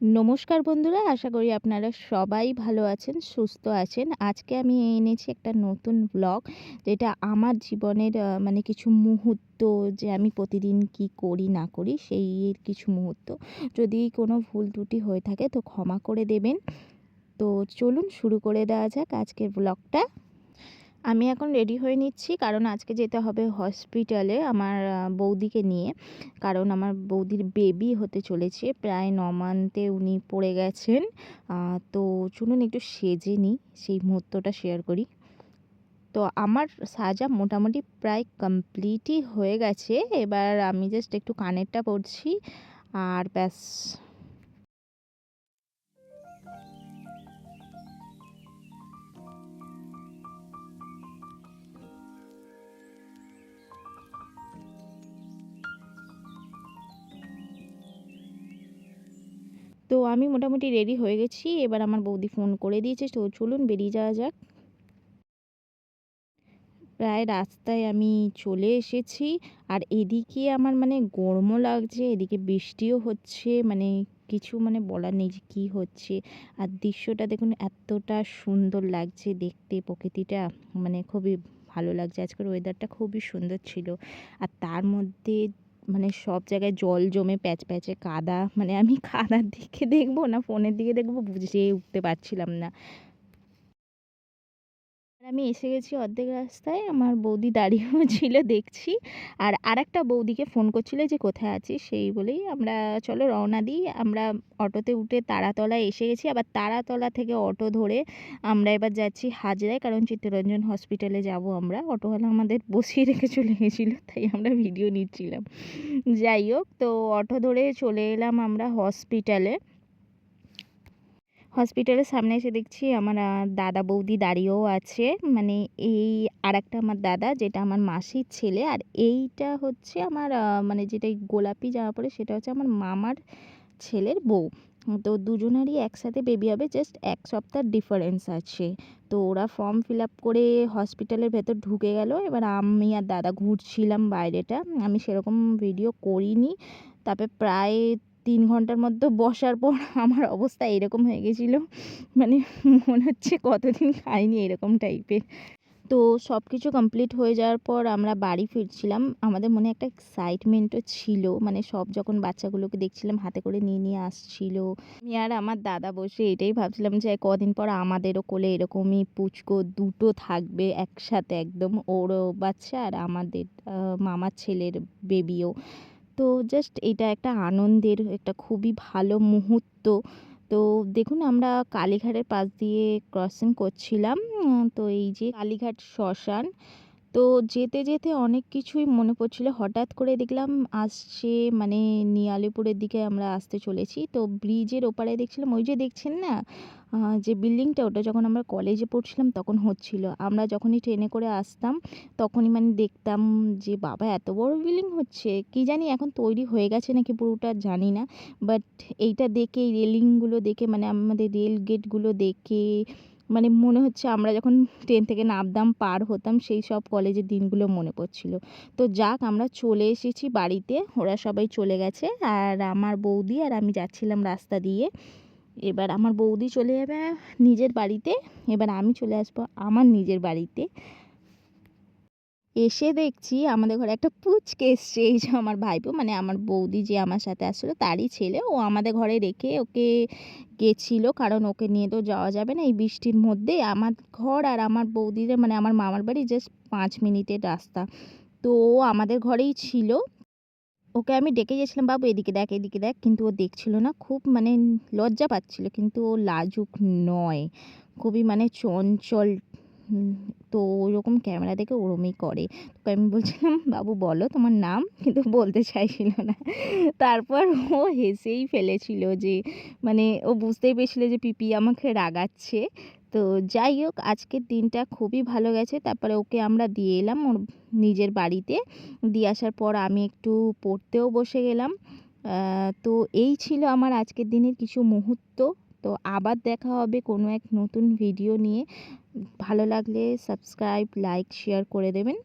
নমস্কার বন্ধুরা, আশা করি আপনারা সবাই ভালো আছেন, সুস্থ আছেন। আজকে আমি এনেছি একটা নতুন ব্লগ যেটা আমার জীবনের মানে কিছু মুহূর্ত, যে আমি প্রতিদিন কি করি, না করি, সেই কিছু মুহূর্ত। যদি কোনো ভুল ত্রুটি হয়ে থাকে তো ক্ষমা করে দেবেন। তো চলুন শুরু করে দেওয়া যাক আজকের ব্লগটা আমি এখন রেডি হয়ে নিচ্ছি। কারণ আজকে যেতে হবে হসপিটালে আমার বৌদিকে নিয়ে। কারণ আমার বৌদির বেবি হতে চলেছে। প্রায় ন মান্থে উনি পড়ে গেছেন। তো চলুন একটু সেজে নিই, সেই মুহূর্তটা শেয়ার করি। তো আমার সাজা মোটামুটি প্রায় কমপ্লিটই হয়ে গেছে। এবার আমি জাস্ট একটু কানেরটা পরছি। আর ব্যাস। আমি মোটামুটি রেডি হয়ে গেছি। এবার আমার বৌদি ফোন করে দিয়েছে, তো চলুন বেরিয়ে যাওয়া যাক। প্রায় রাস্তায় আমি চলে এসেছি, আর এদিকে আমার মানে গরমও লাগছে, এদিকে বৃষ্টিও হচ্ছে মানে কিছু মানে বলার নেই যে কী হচ্ছে। আর দৃশ্যটা দেখুন, এতটা সুন্দর লাগছে দেখতে, প্রকৃতিটা মানে খুবই ভালো লাগছে। আজকের ওয়েদারটা খুবই সুন্দর ছিল। আর তার মধ্যে মানে সব জায়গায় জল জমে প্যাচ প্যাচে কাদা মানে আমি কাদার দিকে দেখব না, ফোনের দিকে দেখব, বুঝে উঠতে পারছিলাম না। আমি এসে গেছি অর্ধেক রাস্তায়, আমার বৌদি দাঁড়িয়েও ছিল দেখছি। আর আরেকটা বৌদিকে ফোন করছিল যে, কোথায় আছি সেই বলেই আমরা, চলো রওনা দিই। আমরা অটোতে উঠে তারাতলায় এসে গেছি। আবার তারাতলা থেকে অটো ধরে আমরা এবার যাচ্ছি হাজরায়, কারণ চিত্তরঞ্জন হসপিটালে যাব আমরা। অটোওয়ালা আমাদের বসিয়ে রেখে চলে গেছিল, তাই আমরা ভিডিও নিচ্ছিলাম। যাই হোক, তো অটো ধরে চলে এলাম আমরা হসপিটালে। হসপিটালের সামনে এসে দেখছি আমার দাদা বৌদি দাঁড়িয়েও আছে। মানে এই আর একটা আমার দাদা, যেটা আমার মাসির ছেলে। আর এইটা হচ্ছে আমার মানে যেটা গোলাপি জামা পরে, সেটা হচ্ছে আমার মামার ছেলের বউ। তো দুজনারই একসাথে বেবি হবে জাস্ট এক সপ্তাহ ডিফারেন্স আছে। তো ওরা ফর্ম ফিল আপ করে হসপিটালের ভেতর ঢুকে গেল। এবার আমি আর দাদা ঘুরছিলাম বাইরেটা। আমি সেরকম ভিডিও করিনি। তারপরে প্রায় তিন ঘণ্টার মধ্যে বসার পর আমার অবস্থা এরকম হয়ে গেছিল। মানে মনে হচ্ছে কতদিন খাইনি এরকম টাইপের তো সব কিছু কমপ্লিট হয়ে যাওয়ার পর আমরা বাড়ি ফিরছিলাম। আমাদের মনে একটা এক্সাইটমেন্টও ছিল। মানে সব যখন বাচ্চাগুলোকে দেখছিলাম, হাতে করে নিয়ে নিয়ে আসছিল। আমি আর আমার দাদা বসে এটাই ভাবছিলাম যে কদিন পর আমাদেরও কোলে এরকমই পুচকো দুটো থাকবে একসাথে একদম। ওরও বাচ্চা আর আমাদের মামার ছেলের বেবিও তো জাস্ট এটা একটা আনন্দের একটা খুবই ভালো মুহূর্ত। তো দেখুন, আমরা কালীঘাটের পাশ দিয়ে ক্রসিং করছিলাম তো এই যে কালীঘাট শ্মশান তো যেতে যেতে অনেক কিছুই মনে পড়ছিল। হঠাৎ করে দেখলাম আসছে মানে নিয়ালিপুরের দিকে আমরা আসতে চলেছি। তো ব্রিজের ওপারে দেখছিলাম, ওই যে দেখছেন না যে বিল্ডিংটা, ওটা যখন আমরা কলেজে পড়ছিলাম তখন হচ্ছিল। আমরা যখনই ট্রেনে করে আসতাম, তখনই মানে দেখতাম যে, বাবা, এত বড় বিল্ডিং হচ্ছে। কি জানি এখন তৈরি হয়ে গেছে নাকি পুরোটা জানি না। বাট এইটা দেখে, এই রেলিংগুলো দেখে মানে আমাদের রেল গেটগুলো দেখে মানে মনে হচ্ছে আমরা যখন ট্রেন থেকে নামতাম, পার হতাম, সেই সব কলেজের দিনগুলো মনে পড়ছিল। তো যাক, আমরা চলে এসেছি বাড়িতে, ওরা সবাই চলে গেছে, আর আমার বৌদি আর আমি যাচ্ছিলাম রাস্তা দিয়ে। এবার আমার বৌদি চলে যাবে নিজের বাড়িতে, এবার আমি চলে আসব আমার নিজের বাড়িতে। এসে দেখছি আমাদের ঘরে একটা পুচকে এসছে। এই যে আমার ভাইপো মানে আমার বৌদি যে আমার সাথে আসছিল, তারই ছেলে। ও আমাদের ঘরে রেখে ওকে গেছিল, কারণ ওকে নিয়ে তো যাওয়া যাবে না এই বৃষ্টির মধ্যে। আমার ঘর আর আমার বৌদিদের মানে আমার মামার বাড়ি জাস্ট পাঁচ মিনিটের রাস্তা। তো ও আমাদের ঘরেই ছিল। ওকে আমি ডেকে গেছিলাম, বাবু, এদিকে দেখ এদিকে দেখ। কিন্তু ও দেখছিল না, খুব মানে লজ্জা পাচ্ছিল। কিন্তু ও লাজুক নয়। খুবই মানে চঞ্চল তো ওইরকম ক্যামেরা দেখে ওরমই করে। তো আমি বলছিলাম, বাবু বলো তোমার নাম? কিন্তু বলতে চাইছিল না। তারপর ও হেসেই ফেলেছিল যে মানে ও বুঝতেই পেরেছিল যে পিপি আমাকে রাগাচ্ছে। তো যাই হোক, আজকের দিনটা খুবই ভালো গেছে। তারপরে ওকে আমরা দিয়ে এলাম ওর নিজের বাড়িতে। দিয়ে আসার পর আমি একটু পড়তেও বসে গেলাম। তো এই ছিল আমার আজকের দিনের কিছু মুহূর্ত। তো আবার দেখা হবে কোনো এক নতুন ভিডিও নিয়ে। ভালো লাগলে সাবস্ক্রাইব লাইক শেয়ার করে দেবেন।